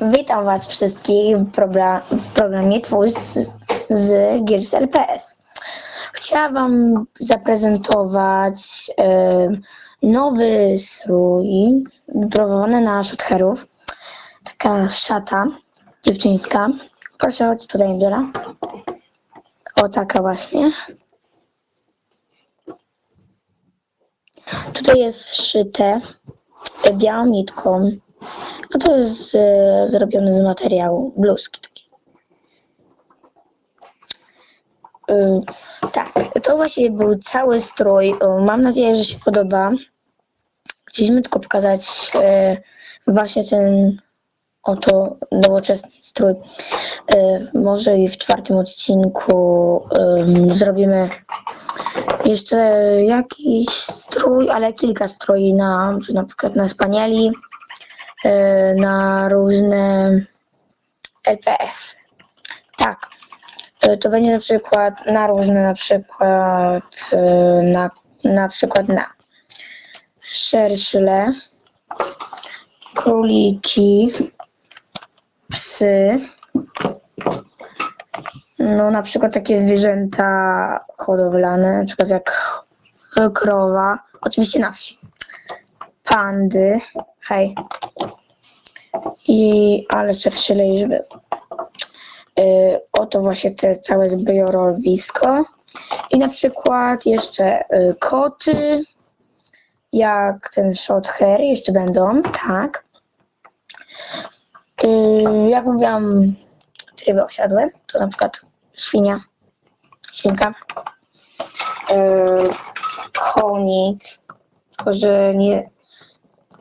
Witam Was wszystkich w, programie Twój z, z Gears LPS. Chciałam Wam zaprezentować e, nowy strój wyprowadzony na shotherów. Taka szata dziewczyńska. Proszę chodź tutaj, Angela. O, taka właśnie. Tutaj jest szyte białą nitką. A to jest e, zrobione z materiału, bluzki. Y, tak, to właśnie był cały strój. O, Mam nadzieję, że się podoba. Chcieliśmy tylko pokazać e, właśnie ten oto nowoczesny strój. E, może i w czwartym odcinku zrobimy jeszcze jakiś strój, ale kilka strój na, na przykład na spanieli, e, na różne LPS. Tak. E, To będzie na przykład na różne, na przykład e, na, na przykład na szerszyle, króliki, psy, no na przykład takie zwierzęta hodowlane, na przykład jak krowa, oczywiście na wsi, pandy, hej, i ale szerszyle już był. Y, oto właśnie te całe zbiorowisko. I na przykład jeszcze y, koty, jak ten short hair, jeszcze będą, tak. Y, jak mówiłam, tryby osiadłe, to na przykład świnia, świnka, y, konik, tylko że nie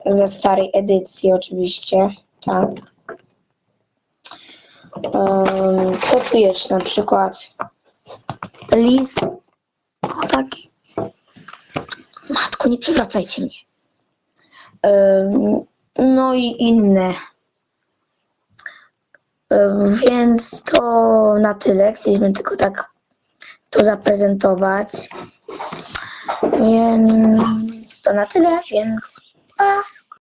ze starej edycji oczywiście, tak. Um, co tu jeszcze na przykład? Lis. O taki. Matko, nie przywracajcie mnie. Em, no i inne. Em, Więc to na tyle. Chcieliśmy tylko tak to zaprezentować. Więc to na tyle, więc pa!